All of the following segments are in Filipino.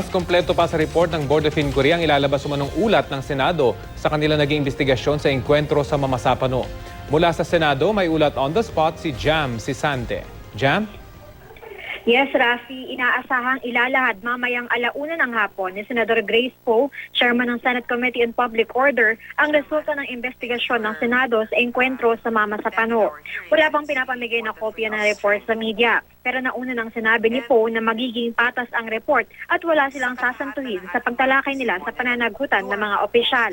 Mas kompleto pa sa report ng Board of Inquiry ang ilalabas umanong ulat ng Senado sa kanila naging investigasyon sa engkwentro sa Mamasapano. Mula sa Senado, may ulat on the spot si Jam Sisante. Jam? Yes, Rafi, inaasahang ilalahad mamayang alauna ng hapon ni Senador Grace Poe, Chairman ng Senate Committee on Public Order, ang resulta ng investigasyon ng Senado sa engkwentro sa Mama Sapano. Wala pang pinapamigay na kopya ng report sa media. Pero nauna nang sinabi ni Poe na magiging patas ang report at wala silang sasantuhin sa pagtalakay nila sa pananagutan ng mga opisyal.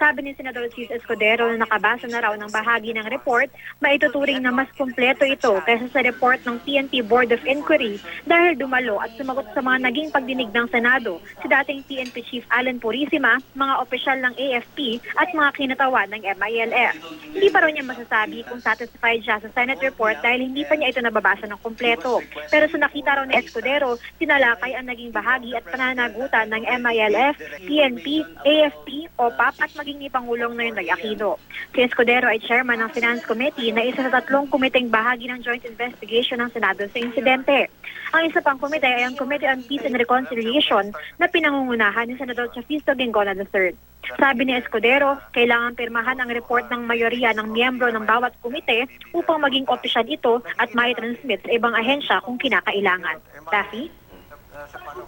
Sabi ni Senador Cis Escudero na nakabasa na raw ng bahagi ng report, maituturing na mas kumpleto ito kaysa sa report ng PNP Board of Inquiry dahil dumalo at sumagot sa mga naging pagdinig ng Senado si dating PNP Chief Alan Purisima, mga opisyal ng AFP at mga kinatawan ng MILF. Hindi pa raw niya masasabi kung satisfied siya sa Senate report dahil hindi pa niya ito nababasa ng kumpleto. Pero sa nakita raw ni Escudero, tinalakay ang naging bahagi at pananagutan ng MILF, PNP, AFP, OPAP at maging ni Pangulong Noynoy Aquino. Si Escudero ay chairman ng Finance Committee na isa sa tatlong komiteng bahagi ng joint investigation ng Senado sa insidente. Ang isa pang komite ay ang Committee on Peace and Reconciliation na pinangungunahan ni Senador Chafisto Gengona III. Sabi ni Escudero, kailangan pirmahan ang report ng mayoriya ng miyembro ng bawat komite upang maging opisyal ito at mai-transmit sa ibang ahensya kung kinakailangan. Daffy?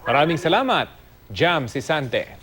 Maraming salamat, Jam Sisante.